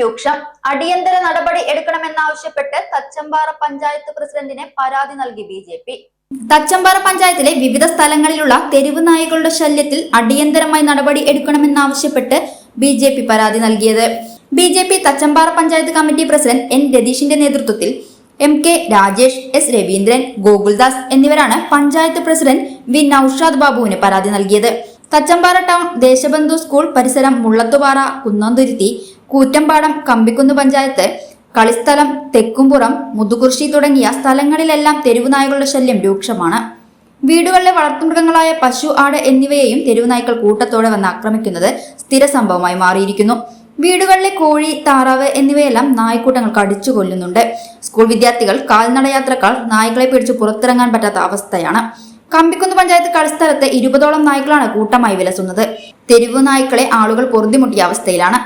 രൂക്ഷം. അടിയന്തര നടപടി എടുക്കണമെന്നാവശ്യപ്പെട്ട് തച്ചമ്പാറ പഞ്ചായത്ത് പ്രസിഡന്റിനെ പരാതി നൽകി ബി ജെ പി. തച്ചമ്പാറ പഞ്ചായത്തിലെ വിവിധ സ്ഥലങ്ങളിലുള്ള തെരുവ് നായകളുടെ ശല്യത്തിൽ അടിയന്തരമായി നടപടി എടുക്കണമെന്നാവശ്യപ്പെട്ട് ബി ജെ പി പരാതി നൽകിയത്. B J P Thachampara panchayat committee president N രതീഷിന്റെ നേതൃത്വത്തിൽ M K Rajesh S Raveendran Gokuldas എന്നിവരാണ് പഞ്ചായത്ത് പ്രസിഡന്റ് വി നൌഷാദ് ബാബുവിന് പരാതി നൽകിയത്. തച്ചമ്പാറ ടൗൺ ദേശബന്ധു സ്കൂൾ പരിസരം മുള്ളത്തുപാറ കുന്നന്തുരുത്തി കൂറ്റമ്പാടം കമ്പിക്കുന്ന് പഞ്ചായത്ത് കളിസ്ഥലം തെക്കുംപുറം മുതുകുർശി തുടങ്ങിയ സ്ഥലങ്ങളിലെല്ലാം തെരുവുനായകളുടെ ശല്യം രൂക്ഷമാണ്. വീടുകളിലെ വളർത്തുമൃഗങ്ങളായ പശു ആട് എന്നിവയെയും തെരുവുനായ്ക്കൾ കൂട്ടത്തോടെ വന്ന് ആക്രമിക്കുന്നത് സ്ഥിര സംഭവമായി മാറിയിരിക്കുന്നു. വീടുകളിലെ കോഴി താറാവ് എന്നിവയെല്ലാം നായ്ക്കൂട്ടങ്ങൾ കടിച്ചു കൊല്ലുന്നുണ്ട് സ്കൂൾ വിദ്യാർത്ഥികൾ കാൽനടയാത്രക്കാർ നായ്ക്കളെ പിടിച്ച് പുറത്തിറങ്ങാൻ പറ്റാത്ത അവസ്ഥയാണ്. കമ്പിക്കുന്ന് പഞ്ചായത്ത് കളിസ്ഥലത്ത് ഇരുപതോളം നായ്ക്കളാണ് കൂട്ടമായി വിലസുന്നത്. തെരുവു നായ്ക്കളെ ആളുകൾ പൊറുതിമുട്ടിയ അവസ്ഥയിലാണ്.